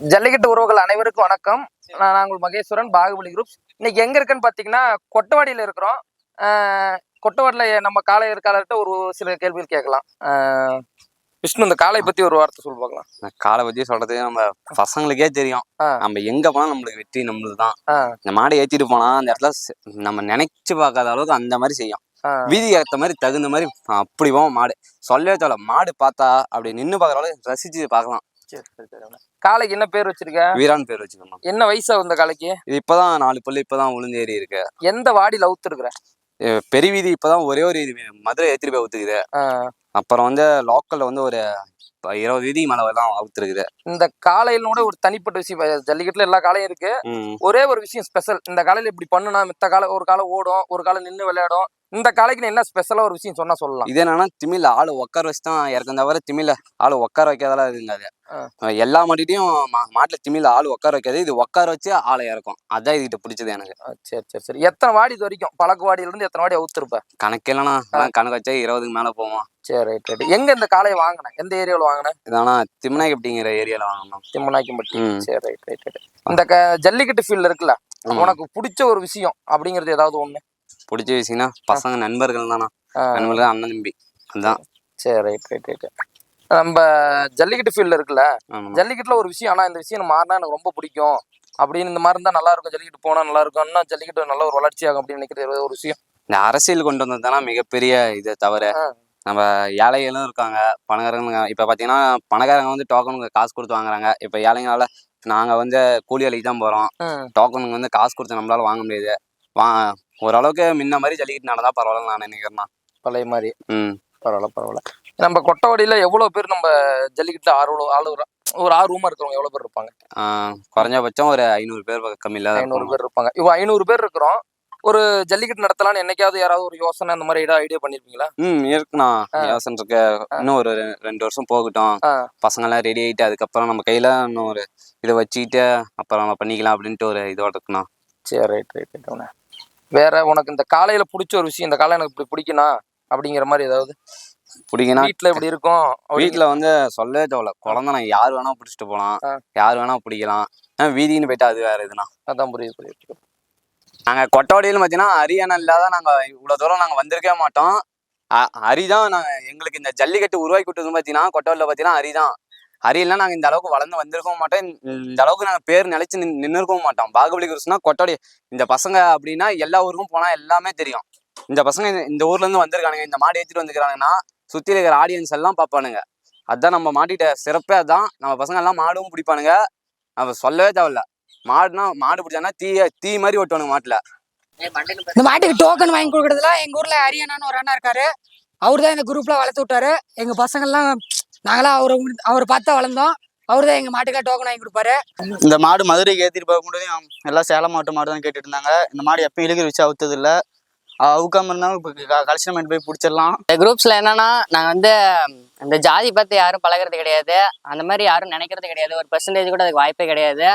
ஜல்லிக்கட்டு உறவுகள் அனைவருக்கும் வணக்கம். நான் நாங்கள் மகேஸ்வரன் பாகுபலி குரூப் இன்னைக்கு எங்க இருக்குன்னு பாத்தீங்கன்னா கொட்டவாடியில இருக்கிறோம். ஆஹ் கொட்டவாடியில நம்ம காளை இருக்காளர்கிட்ட ஒரு சில கேள்விகள் கேட்கலாம். விஷ்ணு இந்த காளை பத்தி ஒரு வார்த்தை சொல்லி பார்க்கலாம். காலை பத்தி சொல்றது நம்ம பசங்களுக்கே தெரியும். நம்ம எங்க போனா நம்மளுக்கு வெற்றி நம்மளுக்கு தான். இந்த மாடை ஏத்திட்டு போனா அந்த இடத்துல நம்ம நினைச்சு பார்க்காத அளவுக்கு அந்த மாதிரி செய்யும். வீதிக்கு ஏத்த மாதிரி தகுந்த மாதிரி அப்படி போவோம் மாடு. சொல்லவே தேவை மாடு பார்த்தா அப்படி நின்னு பார்க்குற அளவுக்கு ரசிச்சு பார்க்கலாம். சரி. காளைக்கு என்ன பேர் வச்சிருக்க? வீரான் பேர் வச்சுக்கணும் என்ன வயசா இந்த காளைக்கு? இது இப்பதான் நாலு பல்லு இப்பதான் உளுந்தேறி இருக்கு. எந்த வாடியில அவுத்துருக்குற? பெரிய வீதி இப்பதான் ஒரே ஒரு இது மதுரை ஏத்திட்டு போய் ஊத்துக்குது ஆஹ் அப்புறம் வந்து லோக்கல்ல வந்து ஒரு இருபது வீதி மேல தான் அவுத்துருக்குது. இந்த காளையில கூட ஒரு தனிப்பட்ட விஷயம் ஜல்லிக்கட்டுல எல்லா காளையும் இருக்கு. ஒரே ஒரு விஷயம் ஸ்பெஷல் இந்த காலையில இப்படி பண்ணுனா மித்த காலை ஒரு காலை ஓடும் ஒரு காலை நின்று விளையாடும். இந்த காலைக்கு என்ன ஸ்பெஷலா ஒரு விஷயம் சொன்னா சொல்லலாம். இது என்னன்னா திமில ஆளு உட்கார வச்சு தான் இறக்கும் தவிர திமில ஆளு உட்கார வைக்காதெல்லாம். அஹ் எல்லா மாட்டிட்டையும் மாட்டுல திமில ஆளு உட்கார வைக்காது. இது உட்கார வச்சு ஆளை இறக்கும். அதான் இதுகிட்ட பிடிச்சது எனக்கு. சரி சரி சரி. எத்தனை வாடி இது வரைக்கும்? பழக்கு வாடியில இருந்து எத்தனை வாடி அவுத்துருப்ப? கணக்கு இல்லைனா கணக்கு வச்சா இருபதுக்கு மேல போவோம். சரி ரைட் ரைட். எங்க இந்த காளையை வாங்கினேன்? எந்த ஏரியாவில் வாங்கினேன்? இதானா திம்னாய் அப்படிங்கிற ஏரியால வாங்கணும். திம்மநாய்க்கம்பட்டி. ம். சரி ரைட் ரைட் ரைட். இந்த க ஜல்லிக்கட்டு ஃபீல்டு இருக்குல்ல. உனக்கு பிடிச்ச ஒரு விஷயம் அப்படிங்கிறது ஏதாவது ஒண்ணு? பிடிச்ச விஷயம்னா பசங்க நண்பர்கள் தானா நண்பர்கள் அண்ணன் தம்பி. அதுதான் சரி ரைட் ரைட் ரைட். நம்ம ஜல்லிக்கட்டு ஃபீல்டு இருக்குல்ல. ஜல்லிக்கட்டுல ஒரு விஷயம் ஆனா இந்த விஷயம் மாறினா எனக்கு ரொம்ப பிடிக்கும். அப்படின்னு இந்த மாதிரி இருந்தா நல்லா இருக்கும் ஜல்லிக்கட்டு போனா நல்லா இருக்கும். இன்னும் ஜல்லிக்கட்டு நல்ல ஒரு வளர்ச்சி ஆகும் அப்படின்னு நினைக்கிறது ஒரு விஷயம். இந்த அரசியல் கொண்டு வந்தது தானே மிகப்பெரிய இது தவிர. நம்ம ஏழைகளும் இருக்காங்க பணக்காரங்க இப்ப பாத்தீங்கன்னா பணக்காரங்க வந்து டோக்கனுக்கு காசு கொடுத்து வாங்குறாங்க. இப்ப ஏழைங்களால நாங்க வந்து கூலி வேலைக்கு தான் போறோம். ம், டோக்கனுக்கு வந்து காசு கொடுத்து நம்மளால வாங்க முடியாது. வா ஓரளவுக்கு முன்ன மாதிரி ஜல்லிக்கட்டு நடந்தா பரவாயில்ல நான் நினைக்கிறேன் பழைய மாதிரி. ம். பரவாயில்ல பரவாயில்ல. நம்ம கொட்டவாடியில எவ்வளவு பேர் நம்ம ஜல்லிக்கட்டுல ஆர்வம் ஆளுற ஒரு ஆர்வமா இருக்கிறவங்க எவ்வளவு பேர் இருப்பாங்க? குறைஞ்சபட்சம் ஒரு ஐநூறு பேர் கம்மி இல்லாத ஐநூறு பேர் இருப்பாங்க. இப்போ ஐநூறு பேர் இருக்கிறோம். ஒரு ஜல்லிக்கட்டு நடத்தலாம்னு என்னைக்காவது யாராவது ஒரு யோசனை அந்த மாதிரி ஐடியா பண்ணிருப்பீங்களா? ம் இருக்குண்ணா. யோசனை இருக்கு. இன்னும் ஒரு ரெண்டு வருஷம் போகட்டும். பசங்க எல்லாம் ரெடி ஆயிட்டு அதுக்கப்புறம் நம்ம கையில இன்னும் ஒரு இதை வச்சுக்கிட்டு அப்புறம் நம்ம பண்ணிக்கலாம் அப்படின்ட்டு ஒரு இதோட இருக்குண்ணா. சரி ரைட் ரைட் ரைட் வேற உனக்கு இந்த காலையில பிடிச்ச ஒரு விஷயம் இந்த காலை எனக்கு இப்படி பிடிக்கணும் அப்படிங்கிற மாதிரி ஏதாவது? பிடிக்குன்னா வீட்டுல இப்படி இருக்கும்? வீட்டுல வந்து சொல்லவே தேவையில்ல. குழந்தை நான் யார் வேணா பிடிச்சிட்டு போகலாம். யார் வேணா பிடிக்கலாம். வீதின்னு போயிட்டா அது வேற இதுண்ணா அதான் புரியுது புரியுது புரியுது. நாங்க கொட்டவாடியில் பார்த்தீங்கன்னா அரியணை இல்லாத நாங்க இவ்வளவு தூரம் நாங்க வந்திருக்கவே மாட்டோம். அ- அரிதான் நாங்க எங்களுக்கு இந்த ஜல்லிக்கட்டு உருவாக்கி விட்டது பார்த்தீங்கன்னா கொட்டவாடியில் பார்த்தீங்கன்னா அரிதான் அரியெல்லாம் நாங்க இந்த அளவுக்கு வளர்ந்து வந்திருக்கவும் மாட்டோம். இந்த- அளவுக்கு நாங்க பேர் நிலைச்சு நின் நின்றுருக்கவும் மாட்டோம். பாகுபலி குருசுனா கொட்டவாடி இந்த பசங்க அப்படின்னா எல்லா ஊருக்கும் போனா எல்லாமே தெரியும். இந்த பசங்க இந்த- இந்த ஊர்ல இருந்து வந்திருக்கானுங்க இந்த மாடு ஏற்றிட்டு வந்துருக்காங்கன்னா சுத்தி இருக்கிற ஆடியன்ஸ் எல்லாம் பார்ப்பானுங்க. அதான் நம்ம மாட்டிட்ட சிறப்பே அதான். நம்ம பசங்க எல்லாம் மாடும் பிடிப்பானுங்க. நம்ம சொல்லவே தேவையில்ல. மாடுனா மாடு பிடிச்சானா தீய தீ மாதிரி ஓட்டுவானுங்க மாட்டுல. இந்த மாட்டுக்கு டோக்கன் வாங்கி கொடுக்கறதுல எங்க ஊர்ல அரியனான்னு ஒரு அண்ணா இருக்காரு. அவர் தான் இந்த குரூப்ல வளர்த்து விட்டாரு. எங்க பசங்கள்லாம் நாங்களாம் அவரை அவர் பார்த்தா வளர்ந்தோம். அவர் தான் எங்க மாட்டுக்கெல்லாம் டோக்கன் வாங்கி கொடுப்பாரு. இந்த மாடு மதுரைக்கு ஏற்றிட்டு போக முடியும் எல்லாம் சேலம் மாவட்ட மாடு தான் கேட்டுட்டு இருந்தாங்க. இந்த மாடு எப்பயும் இழுக்கு வச்சு அவுத்தது இல்லை அவுக்காம இருந்தாலும் இப்போ கலெக்ஷன் போய் பிடிச்சிடலாம். இந்த குரூப்ஸில் என்னன்னா நாங்கள் வந்து இந்த ஜாதி பற்றி யாரும் பழகுறது கிடையாது. அந்த மாதிரி யாரும் நினைக்கிறது கிடையாது. ஒரு பெர்சன்டேஜ் கூட அதுக்கு வாய்ப்பே கிடையாது.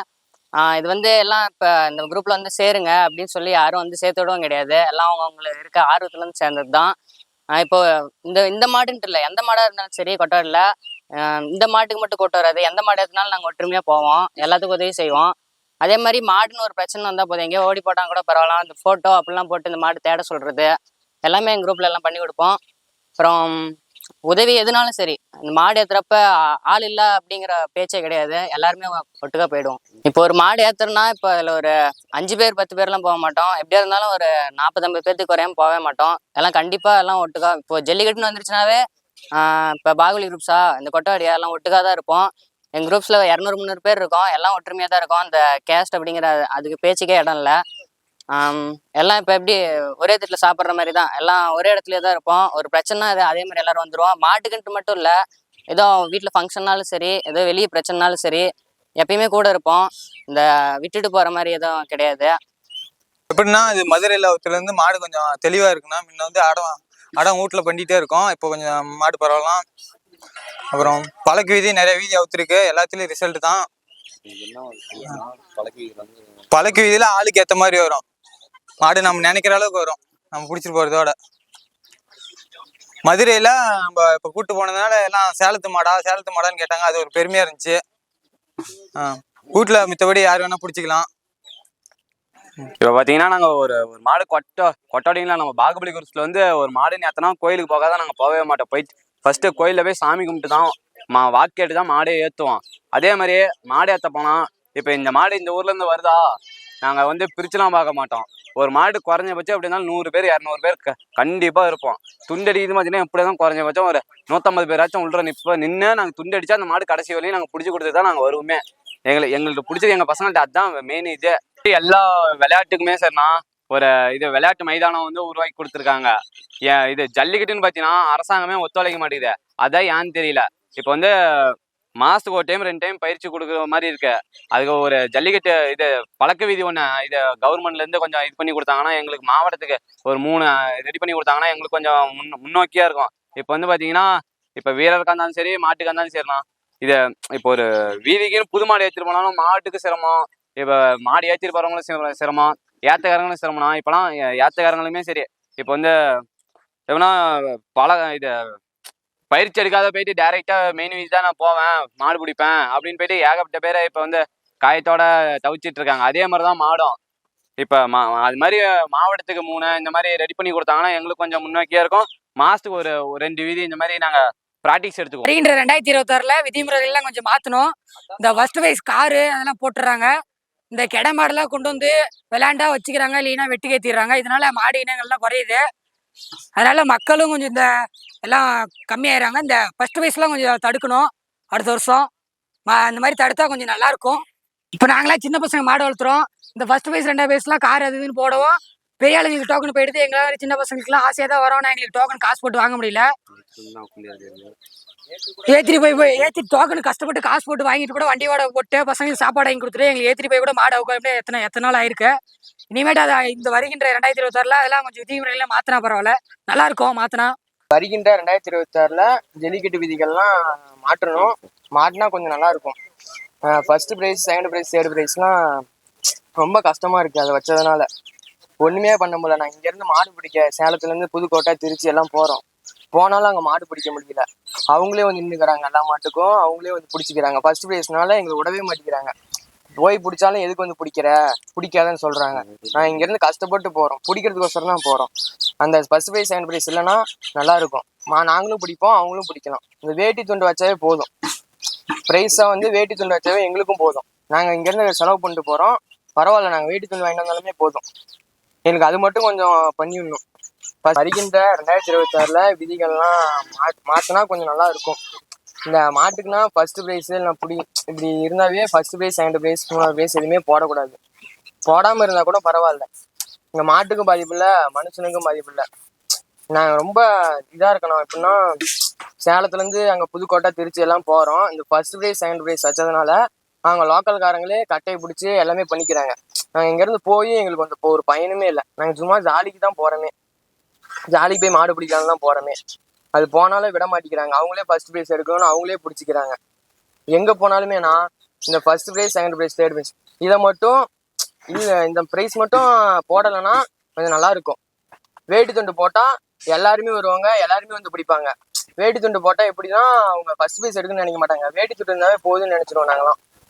இது வந்து எல்லாம் இப்போ இந்த குரூப்பில் வந்து சேருங்க அப்படின்னு சொல்லி யாரும் வந்து சேர்த்து விடவும் கிடையாது. எல்லாம் அவங்க அவங்களுக்கு இருக்க ஆர்வத்துல இருந்து சேர்ந்தது தான் இப்போ இந்த இந்த மாடுன்ட்டு இல்லை. எந்த மாடாக இருந்தாலும் சரி கொட்டாரில் இந்த மாட்டுக்கு மட்டும் கொட்டு வராது. எந்த மாடு எடுத்தாலும் நாங்கள் ஒற்றுமையாக போவோம். எல்லாத்துக்கும் உதவி செய்வோம். அதே மாதிரி மாடுன்னு ஒரு பிரச்சனை வந்தால் போதும். எங்கேயோ ஓடி போட்டால் கூட பரவாயில்ல. அந்த ஃபோட்டோ அப்படிலாம் போட்டு இந்த மாடு தேட சொல்கிறது எல்லாமே எங்கள் குரூப்பில் எல்லாம் பண்ணி கொடுப்போம். அப்புறம் உதவி எதுனாலும் சரி இந்த மாடு ஏத்துறப்ப ஆள் இல்லை அப்படிங்கிற பேச்சே கிடையாது. எல்லாருமே ஒட்டுக்கா போயிடுவோம். இப்போ ஒரு மாடு ஏத்துறோம்னா இப்போ அதில் ஒரு அஞ்சு பேர் பத்து பேர்லாம் போக மாட்டோம். எப்படியா இருந்தாலும் ஒரு நாற்பது ஐம்பது பேர்த்துக்கு குறையாம போகவே மாட்டோம். எல்லாம் கண்டிப்பாக எல்லாம் ஒட்டுக்கா இப்போ ஜல்லிக்கட்டுன்னு வந்துருச்சுனாவே இப்போ பாகுலி குரூப்ஸா இந்த கொட்டவாடியா எல்லாம் ஒட்டுக்கா தான் இருப்போம். எங்கள் குரூப்ஸில் இரநூறு முந்நூறு பேர் இருக்கோம். எல்லாம் ஒற்றுமையாக தான் இருக்கோம். அந்த கேஸ்ட் அப்படிங்கிற அதுக்கு பேச்சுக்கே இடம் இல்லை. எல்லாம் இப்போ எப்படி ஒரே இடத்துல சாப்பிட்ற மாதிரி தான். எல்லாம் ஒரே இடத்துல தான் இருப்போம். ஒரு பிரச்சனை அது அதே மாதிரி எல்லாரும் வந்துருவோம். மாட்டுக்குன்ட்டு மட்டும் இல்லை. ஏதோ வீட்டில் ஃபங்க்ஷன்னாலும் சரி ஏதோ வெளியே பிரச்சனைனாலும் சரி எப்பயுமே கூட இருப்போம். இந்த விட்டுட்டு போகிற மாதிரி எதுவும் கிடையாது. எப்படின்னா இது மதுரையில் இருந்து மாடு கொஞ்சம் தெளிவாக இருக்குன்னா முன்ன வந்து அடம் அடம் வீட்டில் பண்ணிகிட்டே இருக்கோம். இப்போ கொஞ்சம் மாடு பரவலாம். அப்புறம் பழக்கு வீதி நிறைய வீதி அவுத்துருக்கு. எல்லாத்துலயும் ரிசல்ட் தான். பழக்கு வீதியில ஆளுக்கு ஏத்த மாதிரி வரும். மாடு நம்ம நினைக்கிற அளவுக்கு வரும். நம்ம பிடிச்சிட்டு போறதோட. மதுரையில நம்ம இப்போ கூட்டு போனதுனால எல்லாம் சேலத்து மாடா சேலத்து மாடான்னு கேட்டாங்க. அது ஒரு பெருமையா இருந்துச்சு. வீட்டுல மித்தபடி யார் வேணா பிடிச்சிக்கலாம். இப்போ பார்த்தீங்கன்னா நாங்கள் ஒரு ஒரு மாடு கொட்டை கொட்டாடிங்களா நம்ம பாகுபலி குருஸ்ல வந்து ஒரு மாடு நேத்தனா கோயிலுக்கு போகாத நாங்கள் போகவே மாட்டோம். போயிட்டு ஃபர்ஸ்ட் கோயிலில் போய் சாமி கும்பிட்டு தான் மா வாக்கேட்டு தான் மாடே ஏற்றுவோம் அதே மாதிரியே மாடு ஏற்ற போனால் இப்போ இந்த மாடு இந்த ஊர்ல இருந்து வருதா? நாங்கள் வந்து பிரிச்சுலாம் பார்க்க மாட்டோம். ஒரு மாடு குறைஞ்சபட்சம் எப்படி இருந்தாலும் நூறு பேர் இரநூறு பேர் க கண்டிப்பாக இருப்போம். துண்டடிக்குது பார்த்தீங்கன்னா எப்படி தான் குறைஞ்சபட்சம் ஒரு நூற்றம்பது பேராச்சும் உள்ள நிற்ப நின்று நாங்கள் துண்டடிச்சா அந்த மாடு கடைசி வரையும் நாங்கள் பிடிச்சி கொடுத்து தான் நாங்கள் வருவோமே. எங்களுக்கு எங்களுக்கு பிடிச்சது எங்கள் பசங்கள்ட்ட அதுதான் மெயின் இது. எல்லா விளையாட்டுக்குமே சரிண்ணா ஒரு இது விளையாட்டு மைதானம் வந்து உருவாக்கி கொடுத்துருக்காங்க. ஏன் இது ஜல்லிக்கட்டுன்னு பார்த்தீங்கன்னா அரசாங்கமே ஒத்துழைக்க மாட்டேங்குது. அதான் ஏன்னு தெரியல. இப்போ வந்து மாதத்துக்கு ஒரு டைம் ரெண்டு டைம் பயிற்சி கொடுக்குற மாதிரி இருக்கு. அதுக்கு ஒரு ஜல்லிக்கட்டு இது பழக்க விதி ஒன்று இது கவர்மெண்ட்லேருந்து கொஞ்சம் இது பண்ணி கொடுத்தாங்கன்னா எங்களுக்கு மாவட்டத்துக்கு ஒரு மூணு ரெடி பண்ணி கொடுத்தாங்கன்னா எங்களுக்கு கொஞ்சம் முன் முன்னோக்கியாக இருக்கும். இப்போ வந்து பார்த்தீங்கன்னா இப்போ வீரருக்கா இருந்தாலும் சரி மாட்டுக்கா இருந்தாலும் சரிண்ணா இது இப்போ ஒரு வீதிக்குன்னு புது மாடு ஏற்றிட்டு போனாலும் மாட்டுக்கு சிரமம். இப்போ மாடு ஏற்றிட்டு போகிறவங்களும் சிரமம். ஏத்தக்காரங்களும் சிரமம்னா இப்போலாம் ஏத்தக்காரங்களுமே சரி இப்போ வந்து எப்படின்னா பல இது பயிற்சி எடுக்காத போயிட்டு டேரெக்டா மெயின் வீதி தான் நான் போவேன் மாடு பிடிப்பேன் அப்படின்னு போயிட்டு ஏகப்பட்ட பேரை இப்போ வந்து காயத்தோட தவிச்சிட்டு இருக்காங்க. அதே மாதிரி தான் மாடும். இப்போ மா அது மாதிரி மாவட்டத்துக்கு மூணு இந்த மாதிரி ரெடி பண்ணி கொடுத்தாங்கன்னா எங்களுக்கு கொஞ்சம் முன்னோக்கியா இருக்கும். மாசத்துக்கு ஒரு ரெண்டு வீதி இந்த மாதிரி நாங்கள் ப்ராக்டிஸ் எடுத்துக்குவோம். ரெண்டாயிரத்தி இருபத்தாறுல விதிமுறைகள்லாம் கொஞ்சம் மாற்றணும் இந்த ஃபர்ஸ்ட் வைஸ் காரு அதெல்லாம் போட்டுறாங்க. இந்த கெடை மாடெல்லாம் கொண்டு வந்து விளையாண்டா வச்சுக்கிறாங்க இல்லைன்னா வெட்டி கேத்திடுறாங்க இதனால மாடு இனங்கள்லாம் குறையுது. அதனால மக்களும் கொஞ்சம் இந்த எல்லாம் கம்மியாயிடுறாங்க. இந்த ஃபர்ஸ்ட் வயசுலாம் கொஞ்சம் தடுக்கணும். அடுத்த வருஷம். அந்த மாதிரி தடுத்தா கொஞ்சம் நல்லா இருக்கும். இப்போ நாங்களாம் சின்ன பசங்க மாடு வளர்த்துறோம். இந்த ஃபர்ஸ்ட் வைஸ் ரெண்டாவது வயசுலாம் கார் அது இதுன்னு போடவும் பெரிய ஆளுங்களுக்கு டோக்கன் போயிடுது. எங்களால் சின்ன பசங்களுக்குலாம் ஆசையாக தான் வரோம். நான் எங்களுக்கு டோக்கன் காசு போட்டு வாங்க முடியல. ஏத்திரி போய் போய் ஏத்தி டோக்கன் கஷ்டப்பட்டு காசு போட்டு வாங்கிட்டு கூட வண்டியோட போட்டு பசங்களுக்கு சாப்பாடு வாங்கி கொடுத்துட்டு எங்களுக்கு ஏத்திரி போய் கூட மாடு உட்காந்து எத்தனை எத்தனை நாள் ஆயிருக்கு. இனிமேட்டு அதை இந்த வருகின்ற ரெண்டாயிரத்தி இருபத்தாறுல அதெல்லாம் கொஞ்சம் விதிமுறைகளை மாத்தினா பரவாயில்ல. நல்லா இருக்கும் மாத்தினா. வருகின்ற ரெண்டாயிரத்தி இருபத்தாறுல ஜல்லிக்கட்டு விதிகள்லாம் மாற்றணும். மாட்டினா கொஞ்சம் நல்லா இருக்கும். First prize second prize third ப்ரைஸ்லாம் ரொம்ப கஷ்டமா இருக்கு அதை வச்சதுனால. ஒண்ணுமே பண்ண முடியல. நான் இங்கேருந்து மாடு பிடிக்க சேலத்துலேருந்து புதுக்கோட்டை திருச்சி எல்லாம் போகிறோம் போனாலும் அங்கே மாடு பிடிக்க முடியல. அவங்களே வந்து நின்றுக்கிறாங்க எல்லா மாட்டுக்கும். அவங்களே வந்து பிடிச்சிக்கிறாங்க. ஃபர்ஸ்ட் ப்ரைஸ்னால எங்களை விடவே மாட்டேங்கிறாங்க. போய் பிடிச்சாலும் எதுக்கு வந்து பிடிக்கிற? பிடிக்காதன்னு சொல்கிறாங்க நான் இங்கேருந்து கஷ்டப்பட்டு போகிறோம் பிடிக்கிறதுக்கோசரம் தான் போகிறோம் அந்த ஃபர்ஸ்ட் ப்ரைஸ் செகண்ட் ப்ரைஸ் இல்லைன்னா நல்லா இருக்கும். மா நாங்களும் பிடிப்போம் அவங்களும் பிடிக்கலாம். இந்த வேட்டி துண்டு வச்சாவே போதும். ப்ரைஸாக வந்து வேட்டி துண்டு வச்சாவே எங்களுக்கும் போதும். நாங்கள் இங்கேருந்து செலவு பண்ணிட்டு போகிறோம் பரவாயில்ல நாங்கள் வேட்டி துண்டு வாங்கிட்டு வந்தாலுமே போதும். எனக்கு அது மட்டும் கொஞ்சம் பண்ணிடணும். வருகின்ற ரெண்டாயிரத்தி இருபத்தாறில் விதிகள்லாம் மா மாற்றினா கொஞ்சம் நல்லா இருக்கும். இந்த மாட்டுக்குன்னா ஃபர்ஸ்ட் ப்ரைஸு இல்லை பிடி இப்படி இருந்தாவே ஃபர்ஸ்ட் ப்ரைஸ் செகண்ட் ப்ரைஸ் மூணாவது ப்ரைஸ் எதுவுமே போடக்கூடாது. போடாமல் இருந்தால் கூட பரவாயில்ல. இந்த மாட்டுக்கும் பாதிப்பு இல்லை மனுஷனுக்கும் பாதிப்பு இல்லை. நாங்கள் ரொம்ப இதாக இருக்கணும். எப்படின்னா சேலத்துலேருந்து அங்கே புதுக்கோட்டை திருச்சி எல்லாம் போகிறோம் இந்த ஃபர்ஸ்ட் ப்ரைஸ் செகண்ட் ப்ரைஸ் வச்சதுனால அவங்க லோக்கல்காரங்களே கட்டையை பிடிச்சி எல்லாமே பண்ணிக்கிறாங்க. நாங்கள் இங்கேருந்து போய் எங்களுக்கு வந்து இப்போ ஒரு பயனுமே இல்லை. நாங்கள் சும்மா ஜாலிக்கு தான் போகிறோமே ஜாலிக்கு போய் மாடு பிடிக்கலாம் தான் போகிறோமே அது போனாலும் விட மாட்டேங்கிறாங்க. அவங்களே ஃபர்ஸ்ட் ப்ரைஸ் எடுக்கணும்னு அவங்களே பிடிச்சிக்கிறாங்க. எங்கே போனாலுமே நான் இந்த first prize second prize third prize இதை மட்டும் இல்லை இந்த ப்ரைஸ் மட்டும் போடலைன்னா கொஞ்சம் நல்லா இருக்கும். வேட்டி துண்டு போட்டால் எல்லாருமே வருவாங்க எல்லாருமே வந்து பிடிப்பாங்க. வேட்டி துண்டு போட்டால் எப்படின்னா அவங்க ஃபர்ஸ்ட் ப்ரைஸ் எடுக்கணும்னு நினைக்க மாட்டாங்க. வேட்டி துண்டு இருந்தாவே போதும்னு நினச்சிருவோம் நாங்களாம்